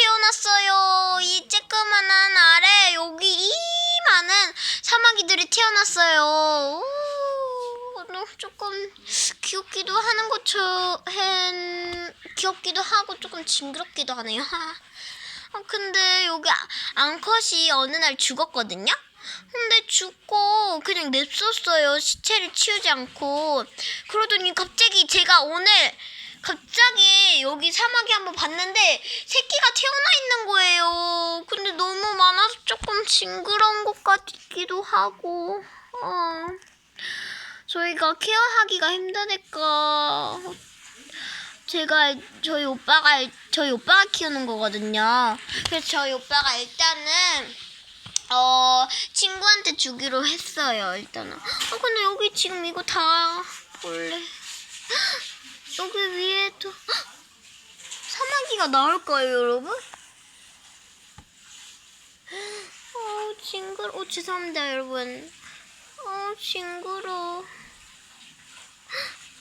태어났어요. 이 쬐끄만한 아래 여기 이 많은 사마귀들이 너 조금 귀엽기도 하는 것처럼 귀엽기도 하고 조금 징그럽기도 하네요. 아, 근데 여기 아- 앙컷이 어느 날 죽었거든요. 근데 죽고 그냥 냅뒀어요. 시체를 치우지 않고. 그러더니 갑자기 제가 오늘 갑자기 여기 사막에 한번 봤는데 새끼가 태어나 있는 거예요. 근데 너무 많아서 조금 징그러운 것 같기도 하고. 어. 저희가 케어하기가 힘드니까 제가 저희 오빠가 저희 오빠가 키우는 거거든요. 그래서 저희 오빠가 일단은 어 친구한테 주기로 했어요. 일단은. 아 근데 여기 지금 이거 다 볼래. 여기 위에도 사마귀가 나올 거예요, 여러분. 어 징그러. 어 죄송합니다, 여러분. 어 징그러.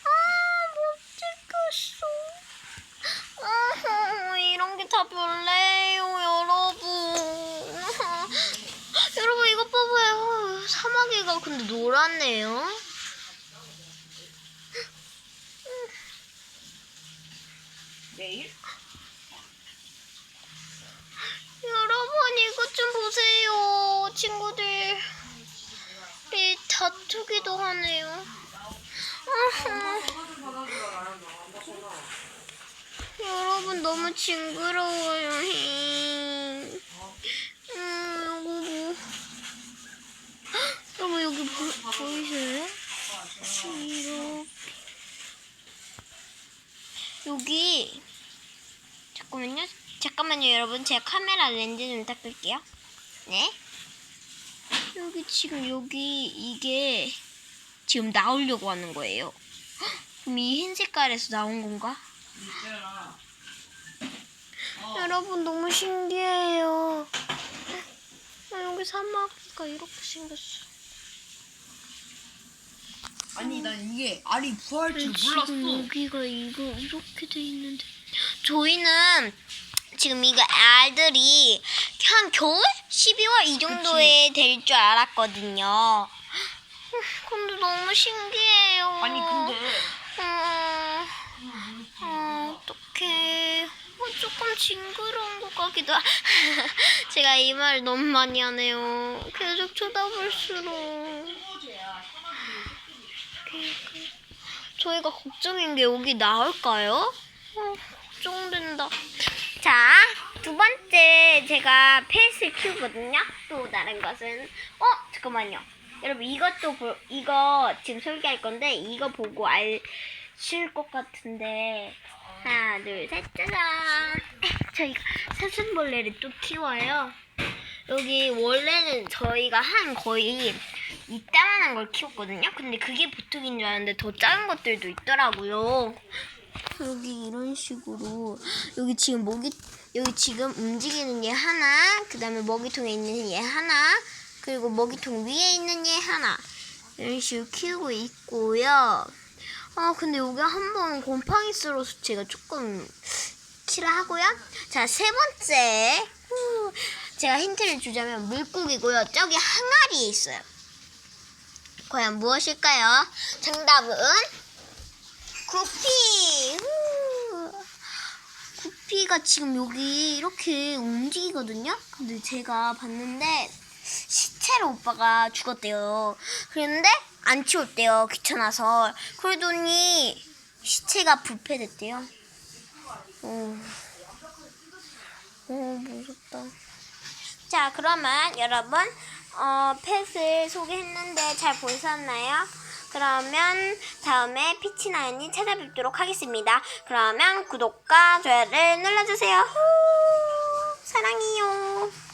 아못 찍겠어. 아, 이런 게 다 별래요, 여러분. 여러분, 이거 봐봐요. 사마귀가 근데 노랗네요. 내일? 여러분, 이것 좀 보세요. 친구들. 이 다투기도 하네요. 여러분, 너무 징그러워요. 음, 요거 뭐. 여러분, 여기 보, 보이세요? 이렇게. 여기. 잠깐만요. 잠깐만요, 여러분. 제가 카메라 렌즈 좀 닦을게요. 네. 여기 지금 여기 이게 지금 나오려고 하는 거예요. 헉, 그럼 이 흰 색깔에서 나온 건가? 있잖아. 여러분 너무 신기해요. 아, 여기 사마귀가 이렇게 생겼어. 아니 난 이게 알이 부화할 줄 지금 몰랐어. 여기가 이거 이렇게 돼 있는데 저희는 지금 이거 알들이 한 겨울 12월 이 정도에 될 줄 알았거든요. 음, 근데 너무 신기해요. 아니 근데 음, 어, 어떡해. 어, 조금 징그러운 것 같기도 하. 제가 이 말 너무 많이 하네요. 계속 쳐다볼수록. 저희가 걱정인 게 여기 나올까요? 어, 걱정된다. 자, 두 번째 제가 펫을 키우거든요. 또 다른 것은 어 잠깐만요. 여러분 이것도 보, 이거 지금 설계할 건데 이거 보고 알실 것 같은데 하나 둘셋 짜잔. 저희가 사슴벌레를 또 키워요. 여기 원래는 저희가 한 거의 이따만한 걸 키웠거든요. 근데 그게 보통인 줄 알았는데 더 작은 것들도 있더라고요. 여기 이런 식으로 여기 지금 먹이 여기 지금 움직이는 얘 하나 그다음에 먹이통에 있는 얘 하나 그리고 먹이통 위에 있는 얘 하나 이런 식으로 키우고 있고요. 아 근데 여기 한번 곰팡이 쓸어서 제가 조금 키를 하고요. 자 세 번째 후, 제가 힌트를 주자면 물고기고요. 저기 항아리에 있어요. 과연 무엇일까요? 정답은 구피. 후. 구피가 지금 여기 이렇게 움직이거든요. 근데 제가 봤는데 시체로 오빠가 죽었대요. 그런데 안 치웠대요. 귀찮아서. 그러더니 시체가 부패됐대요. 오, 오 무섭다. 자, 그러면 여러분, 어, 펫을 소개했는데 잘 보셨나요? 그러면 다음에 피치나연이 찾아뵙도록 하겠습니다. 그러면 구독과 좋아요를 눌러주세요. 후, 사랑해요.